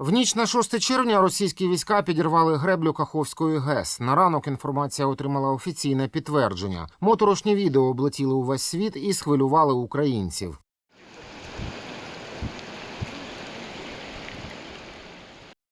В ніч на 6 червня російські війська підірвали греблю Каховської ГЕС. На ранок інформація отримала офіційне підтвердження. Моторошні відео облетіли увесь світ і схвилювали українців.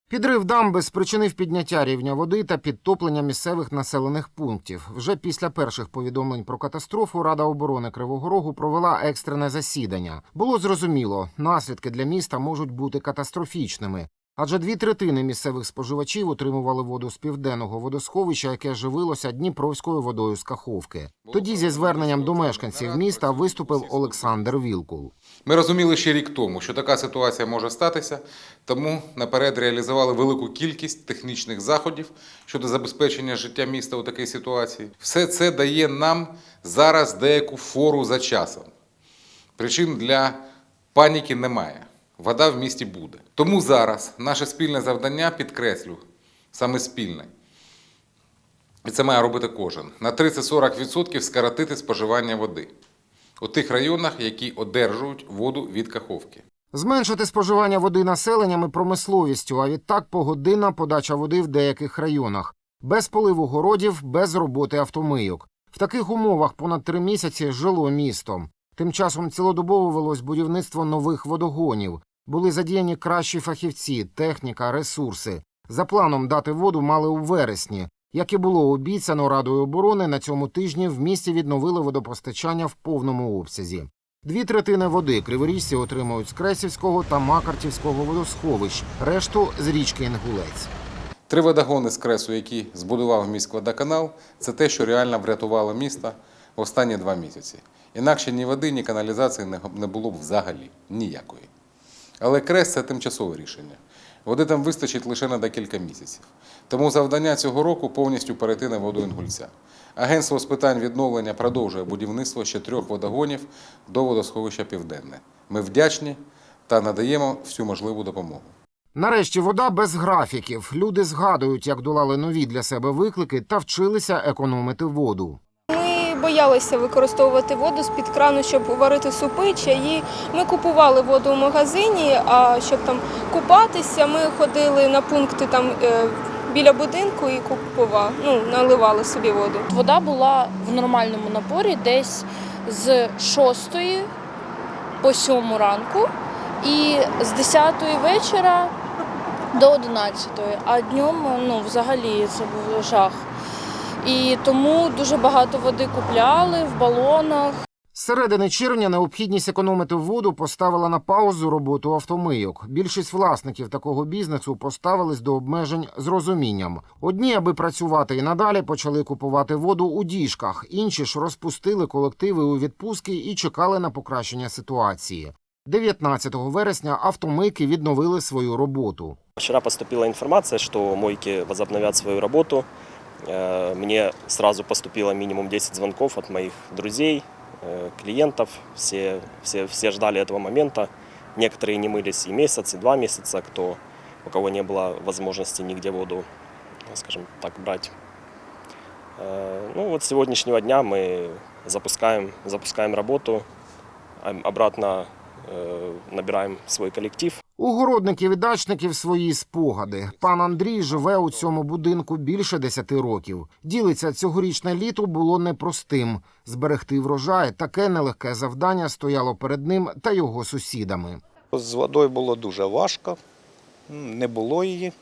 Підрив дамби спричинив підняття рівня води та підтоплення місцевих населених пунктів. Вже після перших повідомлень про катастрофу Рада оборони Кривого Рогу провела екстрене засідання. Було зрозуміло, наслідки для міста можуть бути катастрофічними. Адже дві третини місцевих споживачів отримували воду з південного водосховища, яке живилося Дніпровською водою з Каховки. Тоді зі зверненням до мешканців міста виступив Олександр Вілкул. Ми розуміли ще рік тому, що така ситуація може статися, тому наперед реалізували велику кількість технічних заходів щодо забезпечення життя міста у такій ситуації. Все це дає нам зараз деяку фору за часом. Причин для паніки немає. Вода в місті буде. Тому зараз наше спільне завдання, підкреслю, саме спільне. І це має робити кожен. На 30-40% скоротити споживання води у тих районах, які одержують воду від Каховки. Зменшити споживання води населенням і промисловістю, а відтак погодинна подача води в деяких районах. Без поливу городів, без роботи автомийок. В таких умовах понад три місяці жило місто. Тим часом цілодобово велось будівництво нових водогонів. Були задіяні кращі фахівці, техніка, ресурси. За планом дати воду мали у вересні. Як і було обіцяно Радою оборони, на цьому тижні в місті відновили водопостачання в повному обсязі. Дві третини води криворіжці отримують з Кресівського та Макартівського водосховищ, решту з річки Інгулець. Три водогони з кресу, які збудував міськводоканал, це те, що реально врятувало місто останні два місяці. Інакше ні води, ні каналізації не було б взагалі ніякої. Але крес це тимчасове рішення. Води там вистачить лише на декілька місяців. Тому завдання цього року повністю перейти на воду Інгульця. Агентство з питань відновлення продовжує будівництво ще трьох водогонів до водосховища Південне. Ми вдячні та надаємо всю можливу допомогу. Нарешті вода без графіків. Люди згадують, як долали нові для себе виклики та вчилися економити воду. Боялися використовувати воду з-під крану, щоб варити супи, чаї. Ми купували воду в магазині, а щоб там купатися, ми ходили на пункти там е, біля будинку і купували, ну, наливали собі воду. Вода була в нормальному напорі десь з 6 по 7 ранку і з 10 вечора до 11. А днем ну, взагалі це був жах. І тому дуже багато води купляли в балонах. З середини червня необхідність економити воду поставила на паузу роботу автомийок. Більшість власників такого бізнесу поставились до обмежень з розумінням. Одні, аби працювати і надалі, почали купувати воду у діжках, інші ж розпустили колективи у відпустки і чекали на покращення ситуації. 19 вересня автомийки відновили свою роботу. Вчера поступила информация, что мойки возобновят свою работу. Э, Мне сразу поступило минимум 10 звонков от моих друзей, э, клиентов. Все, все, все ждали этого момента. Некоторые не мылись и месяц, и два месяца, кто, у кого не было возможности нигде воду, скажем так, брать. Э, Ну вот с сегодняшнего дня мы запускаем, запускаем работу, обратно набираем свой коллектив. У городників і дачників свої спогади. Пан Андрій живе у цьому будинку більше десяти років. Ділиться, цьогорічне літо було непростим. Зберегти врожай таке нелегке завдання стояло перед ним та його сусідами. З водою було дуже важко, не було її.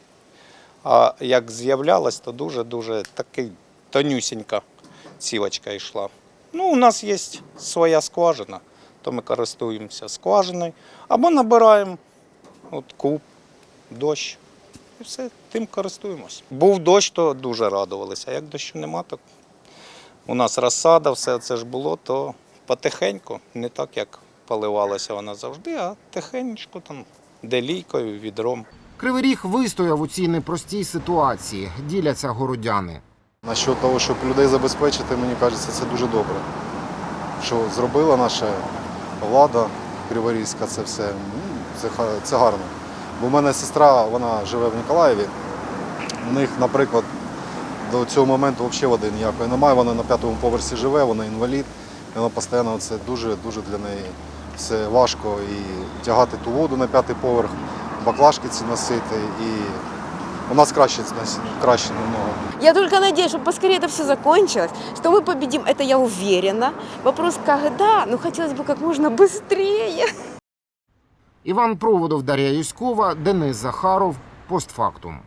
А як з'являлась, то дуже-дуже такий тонюсінька цівочка йшла. Ну, у нас є своя скважина, то ми користуємося скважиною або набираємо от куб, дощ. І все, тим користуємося. Був дощ, то дуже радувалися. А як дощу нема, то у нас розсада, все це ж було, то потихеньку, не так, як поливалася вона завжди, а тихенько там делійкою, відром. Кривий ріг вистояв у цій непростій ситуації. Діляться городяни. Насчет того, щоб людей забезпечити, мені кажеться, це дуже добре. Що зробила наша влада Криворізька, це все ну, Це, ха- це гарно. Бо в мене сестра, вона живе в Ніколаєві. У них, наприклад, до цього моменту взагалі води ніякої немає. Вона на п'ятому поверсі живе, вона інвалід. І вона постійно це дуже дуже для неї все важко. І тягати ту воду на п'ятий поверх баклажки ці носити. І у нас краще, краще намного. Я только надеюсь, чтобы поскорее это все закончилось, что мы победим, это я уверена. Вопрос, когда, ну хотелось бы как можно быстрее. Іван Проводов, Дар'я Юськова, Денис Захаров. Постфактум.